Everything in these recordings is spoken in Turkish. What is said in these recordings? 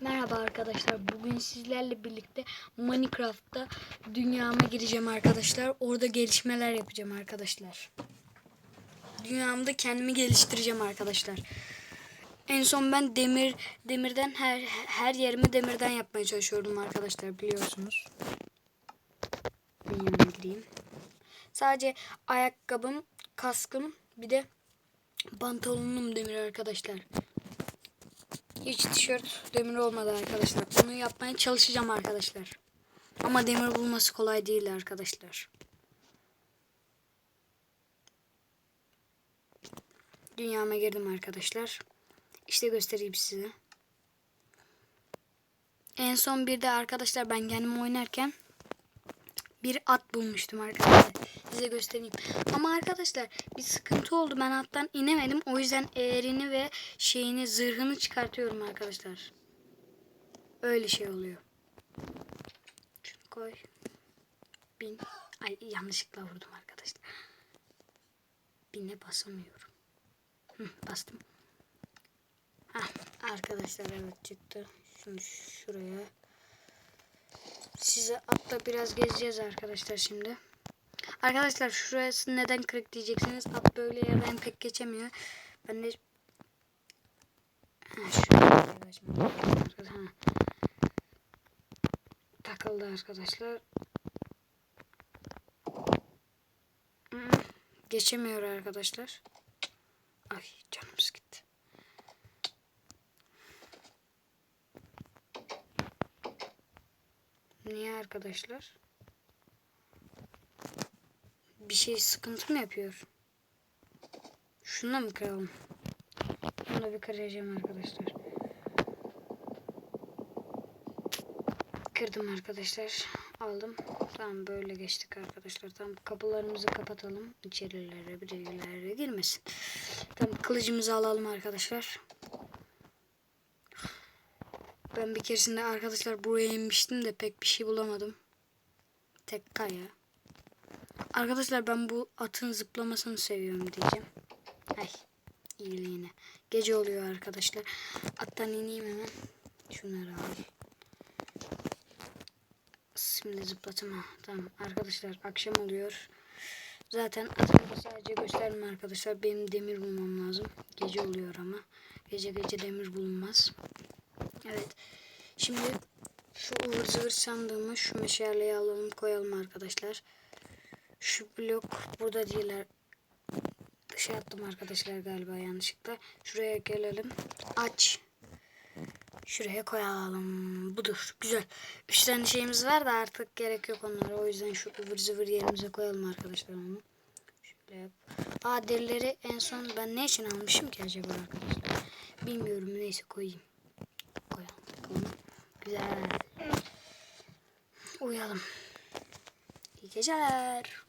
Merhaba arkadaşlar. Bugün sizlerle birlikte Minecraft'ta dünyama gireceğim arkadaşlar. Orada gelişmeler yapacağım arkadaşlar. Dünyamda kendimi geliştireceğim arkadaşlar. En son ben demir demirden her her yerimi demirden yapmaya çalışıyordum arkadaşlar biliyorsunuz. Dünyama gireyim. Sadece ayakkabım, kaskım bir de pantolonum demir arkadaşlar. Hiç tişört demir olmadı arkadaşlar. Bunu yapmaya çalışacağım arkadaşlar. Ama demir bulması kolay değil arkadaşlar. Dünyama girdim arkadaşlar. İşte göstereyim size. En son bir de arkadaşlar ben kendim oynarken bir at bulmuştum arkadaşlar. Size göstereyim. Ama arkadaşlar bir sıkıntı oldu. Ben attan inemedim. O yüzden eğerini ve şeyini zırhını çıkartıyorum arkadaşlar. Öyle şey oluyor. Şunu koy. Bin. Ay yanlışlıkla vurdum arkadaşlar. Bine basamıyorum. Hı, bastım. Hah, arkadaşlar evet çıktı. Şunu şuraya. Size atla biraz gezeceğiz arkadaşlar şimdi. Arkadaşlar şurası neden kırık diyeceksiniz. At böyle yerden pek geçemiyor. Ben de ha. Takıldı arkadaşlar. Hı, Geçemiyor arkadaşlar. Ay canımız Niye arkadaşlar? Bir şey sıkıntı mı yapıyor? Şuna mı kıralım? Bunu bir kıracağım arkadaşlar. Kırdım arkadaşlar. Aldım. Tamam böyle geçtik arkadaşlar. Tamam kapılarımızı kapatalım. İçerilere birilere girmesin. Tamam kılıcımızı alalım arkadaşlar. Ben bir keresinde arkadaşlar buraya inmiştim de pek bir şey bulamadım. Tek kaya. Arkadaşlar ben bu atın zıplamasını seviyorum diyeceğim. Ay iyiliğine. Gece oluyor arkadaşlar. Attan ineyim hemen. Şunları al. Şimdi zıplatma. Tamam arkadaşlar akşam oluyor. Zaten atımı sadece gösterme arkadaşlar. Benim demir bulmam lazım. Gece oluyor ama. Gece gece demir bulunmaz. Evet. Şimdi şu ıvır zıvır sandığımı şu meşaleyi alalım koyalım arkadaşlar. Şu blok burada değiller. Dışa attım arkadaşlar galiba yanlışlıkla. Şuraya gelelim. Aç. Şuraya koyalım. Budur. Güzel. Üç tane şeyimiz var da artık gerek yok onlara. O yüzden şu ıvır zıvır yerimize koyalım arkadaşlar onu. Şöyle yap. Aa derileri en son ben ne için almışım ki acaba arkadaşlar? Bilmiyorum. Neyse koyayım. Koyalım. Güzel. Uyuyalım. İyi geceler.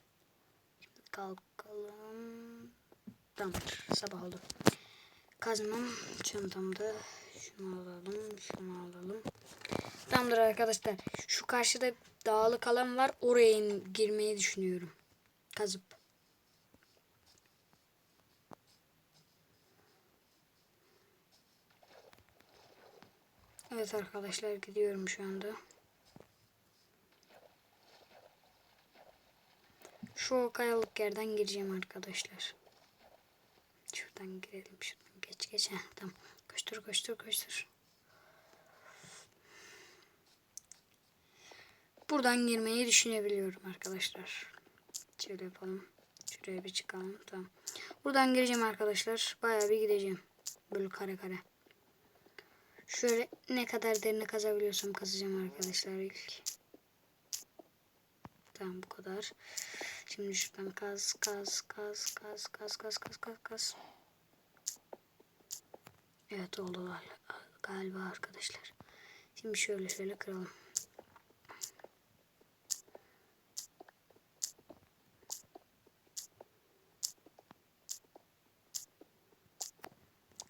Şimdi kalkalım. Tamamdır. Sabah oldu. Kazmam çantamda. Şunu alalım. Şunu alalım. Tamamdır arkadaşlar. Şu karşıda dağlık alan var. Oraya girmeyi düşünüyorum. Kazıp. Evet arkadaşlar gidiyorum şu anda. Şu kayalık yerden gireceğim arkadaşlar. Şuradan girelim. Şuradan geç geç. Heh, tamam. Koştur koştur koştur. Buradan girmeyi düşünebiliyorum arkadaşlar. Şöyle yapalım. Şuraya bir çıkalım. Tamam. Buradan gireceğim arkadaşlar. Bayağı bir gideceğim. Böyle kare kare. Şöyle ne kadar derine kazabiliyorsam kazacağım arkadaşlar ilk. Tamam bu kadar. Şimdi şuradan kaz kaz kaz kaz kaz kaz kaz kaz kaz. Evet oldu gal- galiba arkadaşlar. Şimdi şöyle şöyle kıralım.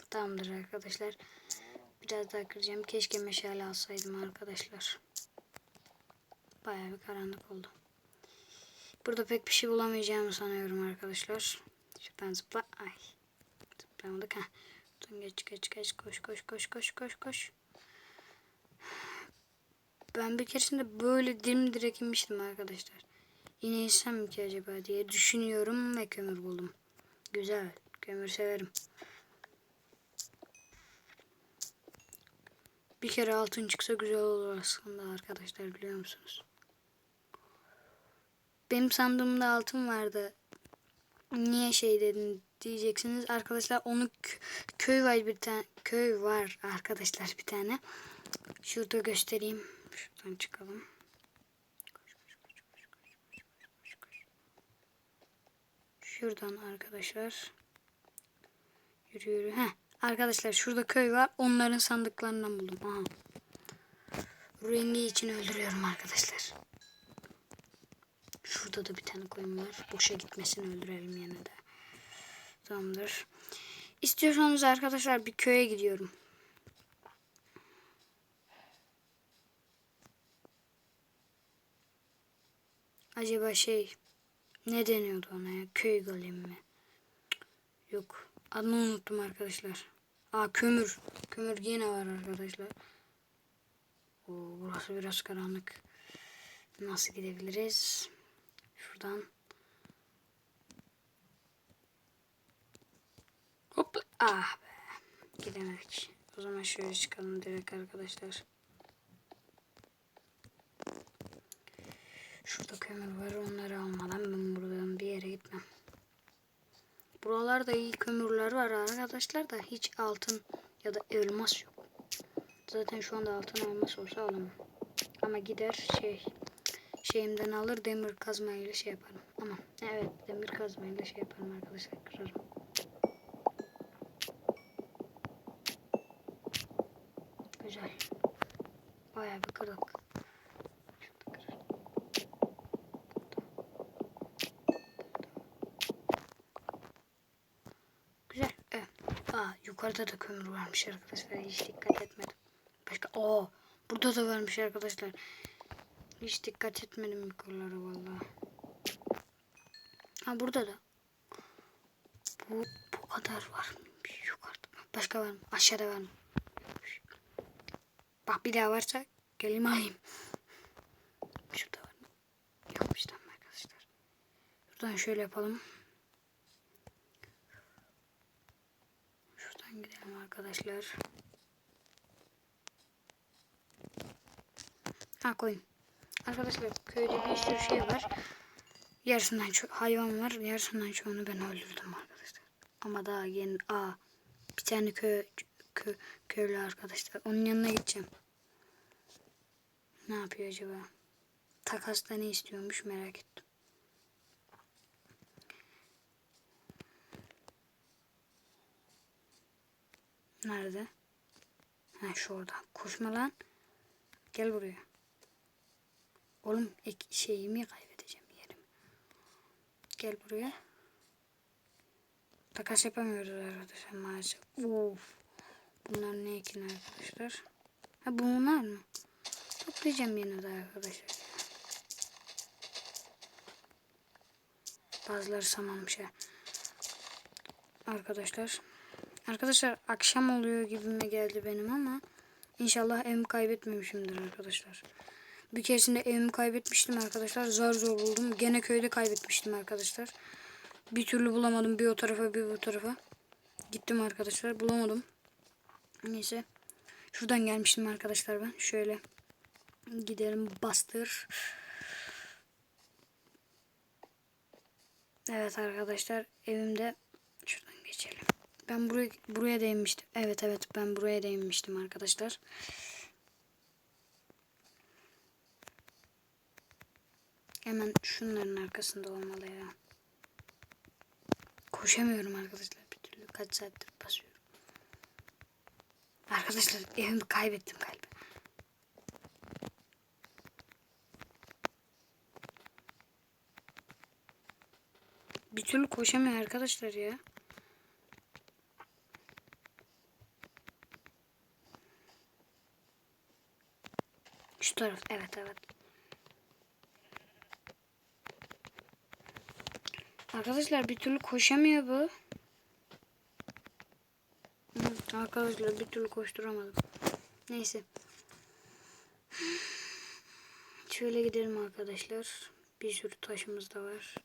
Tamamdır arkadaşlar. Biraz daha kıracağım. Keşke meşale alsaydım arkadaşlar. Bayağı bir karanlık oldu. Burada pek bir şey bulamayacağımı sanıyorum arkadaşlar. Şuradan zıpla. Ay. Zıplamadık. Heh. Buradan geç geç geç. Koş koş koş koş koş koş. Ben bir keresinde böyle dimdirek inmiştim arkadaşlar. Yine insem mi ki acaba diye düşünüyorum ve kömür buldum. Güzel. Kömür severim. Bir kere altın çıksa güzel olur aslında arkadaşlar biliyor musunuz? Benim sandığımda altın vardı. Niye şey dedin diyeceksiniz. Arkadaşlar onu kö- köy var bir tane köy var arkadaşlar bir tane. Şurada göstereyim. Şuradan çıkalım. Şuradan arkadaşlar. Yürü yürü. Heh. Arkadaşlar şurada köy var. Onların sandıklarından buldum. Aha. Rengi için öldürüyorum arkadaşlar. Şurada da bir tane koyun var. Boşa gitmesini öldürelim yine de. Tamamdır. İstiyorsanız arkadaşlar bir köye gidiyorum. Acaba şey ne deniyordu ona ya? Köy golemi mi? Yok. Adını unuttum arkadaşlar. Aa kömür. Kömür yine var arkadaşlar. Oo, burası biraz karanlık. Nasıl gidebiliriz? Şuradan. Hop. Ah be. Gidemedik. O zaman şöyle çıkalım direkt arkadaşlar. Şurada kömür var. Onları almadan ben buradan bir yere gitmem. Buralarda iyi kömürler var arkadaşlar da hiç altın ya da elmas yok. Zaten şu anda altın elmas olsa alamam. Ama gider şey şeyimden alır demir kazmayla şey yaparım. Ama evet demir kazmayla şey yaparım arkadaşlar kırarım. Güzel. Bayağı bir kırık. Şurada kırarım. Güzel. Evet. Aa, yukarıda da kömür varmış arkadaşlar. Hiç dikkat etmedim. Başka. Oo, burada da varmış arkadaşlar. Hiç dikkat etmedim yukarılara vallahi. Ha burada da. Bu bu kadar var? Yukarıda. Başka var mı? Aşağıda var mı? Bak bir daha varsa geleyim alayım. Şurada var mı? Yokmuş tamam arkadaşlar. Buradan şöyle yapalım. Gidelim arkadaşlar. Ha koyun. Arkadaşlar köyde bir sürü şey var. Yarısından çok hayvan var. Yarısından çoğunu ben öldürdüm arkadaşlar. Ama daha yeni aa bir tane köy, kö, köylü arkadaşlar. Onun yanına gideceğim. Ne yapıyor acaba? Takasta ne istiyormuş merak ettim. Nerede? Ha şurada. Koşma lan. Gel buraya. Oğlum ek şeyimi kaybedeceğim yerimi. Gel buraya. Takas yapamıyoruz arkadaşlar maalesef. Uf. Bunlar ne ekin arkadaşlar? Ha bunlar mı? Toplayacağım yine de arkadaşlar. Bazıları samanmış ya. Arkadaşlar. Arkadaşlar akşam oluyor gibime geldi benim ama inşallah evimi kaybetmemişimdir arkadaşlar. Bir keresinde evimi kaybetmiştim arkadaşlar. Zar zor buldum. Gene köyde kaybetmiştim arkadaşlar. Bir türlü bulamadım. Bir o tarafa bir bu tarafa. Gittim arkadaşlar. Bulamadım. Neyse. Şuradan gelmiştim arkadaşlar ben. Şöyle gidelim bastır. Evet arkadaşlar evimde şuradan geçelim. Ben buraya buraya değinmiştim. Evet evet ben buraya değinmiştim arkadaşlar. Hemen şunların arkasında olmalı ya. Koşamıyorum arkadaşlar bir türlü. Kaç saattir basıyorum. Arkadaşlar evimi kaybettim galiba. Bir türlü koşamıyor arkadaşlar ya. Taraf. Evet evet. Arkadaşlar bir türlü koşamıyor bu. Arkadaşlar bir türlü koşturamadım. Neyse. Şöyle gidelim arkadaşlar. Bir sürü taşımız da var.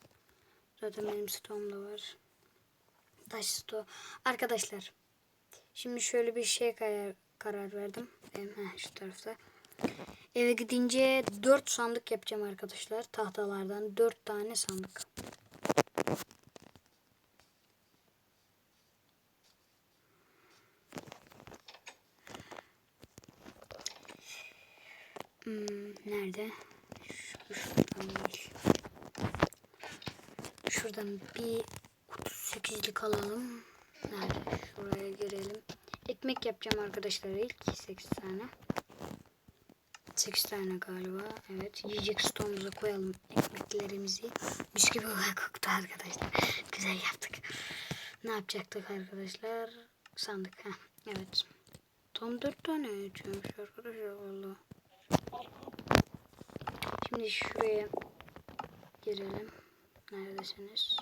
Zaten benim stoğum da var. Taş stoğu. Arkadaşlar. Şimdi şöyle bir şey karar, karar verdim. Benim, heh, şu tarafta. Eve gidince 4 sandık yapacağım arkadaşlar. Tahtalardan 4 tane sandık. Hmm, nerede? Şu, şuradan değil. Şuradan bir 38'lik alalım. Nerede? Şuraya girelim. Ekmek yapacağım arkadaşlar ilk 8 tane. 8 tane galiba. Evet. Yiyecek stoğumuza koyalım ekmeklerimizi. Mis gibi koktu arkadaşlar. Güzel yaptık. Ne yapacaktık arkadaşlar? Sandık. Heh. Evet. Tam 4 tane yapıyormuş arkadaşlar. Valla. Şimdi şuraya girelim. Neredesiniz?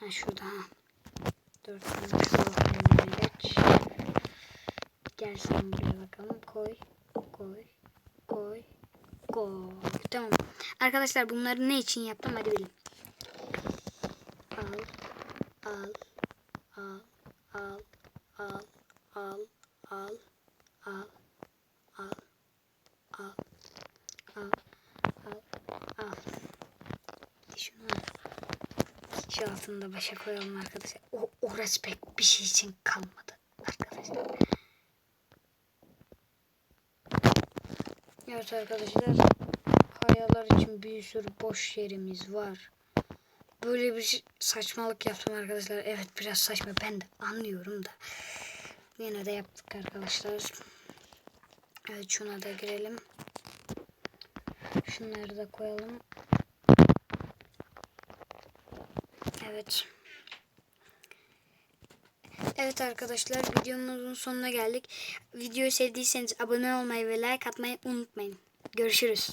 Ha şurada ha. Dört tane şuraya geç. Gel sen bakalım. Koy. Koy. Koy. Koy. Tamam. Arkadaşlar bunları ne için yaptım hadi bilin. Al. Al. Al. Al. Al. Al. Al. Al. Al. Al. Al. Al. Al. Şunu. Şu altında başa koyalım arkadaşlar. O orası pek bir şey için kalmadı arkadaşlar. Evet arkadaşlar. Kayalar için bir sürü boş yerimiz var. Böyle bir şey- saçmalık yaptım arkadaşlar. Evet biraz saçma ben de anlıyorum da. Yine de yaptık arkadaşlar. Evet şuna da girelim. Şunları da koyalım. Evet. Evet arkadaşlar videomuzun sonuna geldik. Videoyu sevdiyseniz abone olmayı ve like atmayı unutmayın. Görüşürüz.